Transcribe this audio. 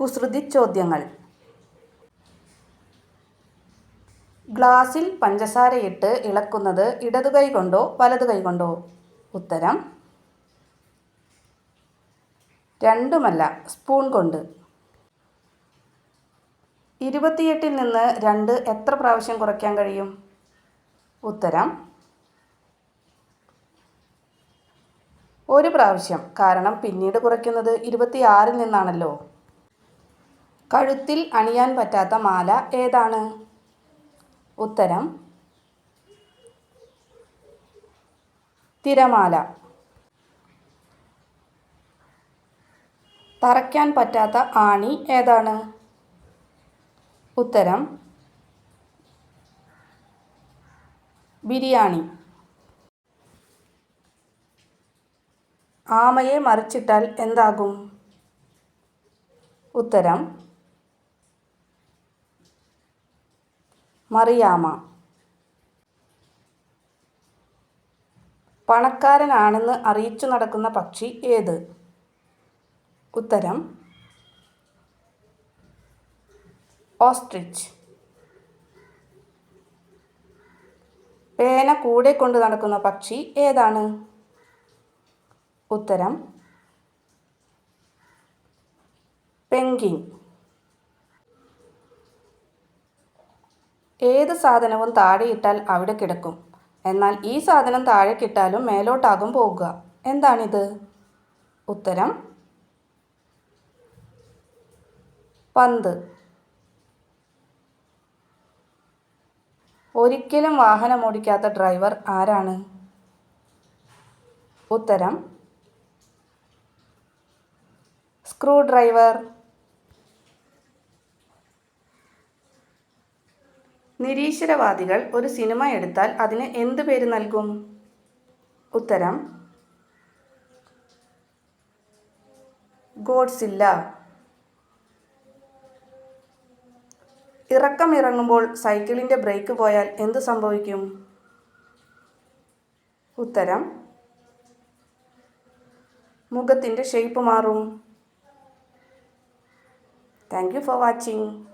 കുസൃതി ചോദ്യങ്ങൾ. ഗ്ലാസിൽ പഞ്ചസാരയിട്ട് ഇളക്കുന്നത് ഇടതു കൈ കൊണ്ടോ വലതു കൈ കൊണ്ടോ? ഉത്തരം രണ്ടുമല്ല സ്പൂൺ കൊണ്ട്. ഇരുപത്തിയെട്ടിൽ നിന്ന് രണ്ട് എത്ര പ്രാവശ്യം കുറയ്ക്കാൻ കഴിയും? ഉത്തരം ഒരു പ്രാവശ്യം. കാരണം പിന്നീട് കുറയ്ക്കുന്നത് ഇരുപത്തിയാറിൽ നിന്നാണല്ലോ. കഴുത്തിൽ അണിയാൻ പറ്റാത്ത മാല ഏതാണ്? ഉത്തരം തിരമാല. തറയ്ക്കാൻ പറ്റാത്ത ആണി ഏതാണ്? ഉത്തരം ബിരിയാണി. ആമയെ മറിച്ചിട്ടാൽ എന്താകും? ഉത്തരം മറിയാമ. പണക്കാരനാണെന്ന് അറിയിച്ചു നടക്കുന്ന പക്ഷി ഏത്? ഉത്തരം ഓസ്ട്രിച്ച്. പേന കൂടെ കൊണ്ട് നടക്കുന്ന പക്ഷി ഏതാണ്? ഉത്തരം പെങ്കിൻ ഏത് സാധനവും താഴെയിട്ടാൽ അവിടെ കിടക്കും. എന്നാൽ ഈ സാധനം താഴെ താഴേക്കിട്ടാലും മേലോട്ടാകും പോകുക എന്താണിത്? ഉത്തരം? പന്ത്. ഒരിക്കലും വാഹനം വാഹനമോടിക്കാത്ത ഡ്രൈവർ ആരാണ്? ഉത്തരം? Screw driver. നിരീശ്വരവാദികൾ ഒരു സിനിമ എടുത്താൽ അതിന് എന്ത് പേര് നൽകും? ഉത്തരം ഗോഡ്സില്ല. ഇറക്കം ഇറങ്ങുമ്പോൾ സൈക്കിളിന്റെ ബ്രേക്ക് പോയാൽ എന്ത് സംഭവിക്കും? ഉത്തരം മുഖത്തിന്റെ ഷേപ്പ് മാറും. Thank you for watching.